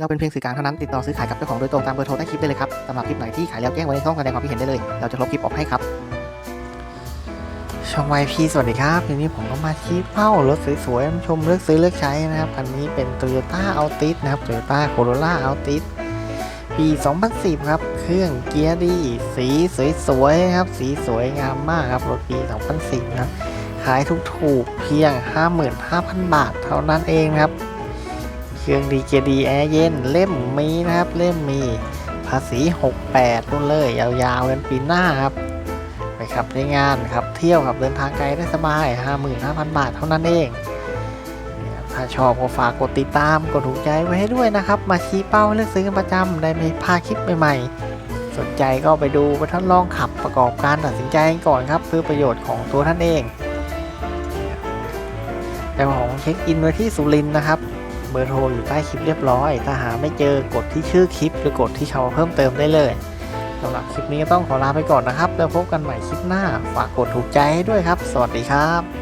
เราเป็นเพียงสื่อกลางเท่านั้นติดต่อซื้อขายกับเจ้าของโดยตรงตามเบอร์โทรใต้คลิปได้เลยครับสำหรับคลิปไหนที่ขายแล้วแจ้งไว้ในช่องแสดงความคิดเห็นได้เลย เราจะลบคลิปออกให้ครับ ช่องไวพีสวัสดีครับทีนี้ผมก็มาชี้เป้ารถสวยๆมาชมเลือกซื้อเลือกใช้นะครับคันนี้เป็น Toyota Altis นะครับ Toyota Corolla Altis ปี 2010 ครับ เครื่องเกียร์ดี สีสวยๆนะครับ สีสวยงามมากครับ รถปี 2010นะครับ ขายถูกๆเพียง 55,000 บาทเท่านั้นเองครับ เครื่องดีเกียร์ดีแอร์เย็นเล่มมีนะครับ เล่มมีภาษี 68รุ่นเลยยาวๆกันปีหน้าครับ ไปขับในงานครับ เที่ยวขับเดินทางไกลได้สบาย 55,000 บาทเท่านั้นเอง ถ้าชอบก็ฝากกดติดตาม กดถูกใจไว้ให้ด้วยนะครับ มาชี้เป้าเลือกซื้อกันประจำได้ไม่พลาดคลิปใหม่ๆ สนใจก็ไปดูไปทดลองขับประกอบการตัดสินใจก่อนครับเพื่อประโยชน์ของตัวท่านเองเจ้าของเช็คอินไว้ที่สุรินทร์นะครับ เบอร์โทรอยู่ใต้คลิปเรียบร้อย ถ้าหาไม่เจอกดที่ชื่อคลิป หรือกดที่ชาวเพิ่มเติมได้เลยสำหรับคลิปนี้ก็ต้องขอลาไปก่อนนะครับ แล้วพบกันใหม่คลิปหน้า ฝากกดถูกใจให้ด้วยครับ สวัสดีครับ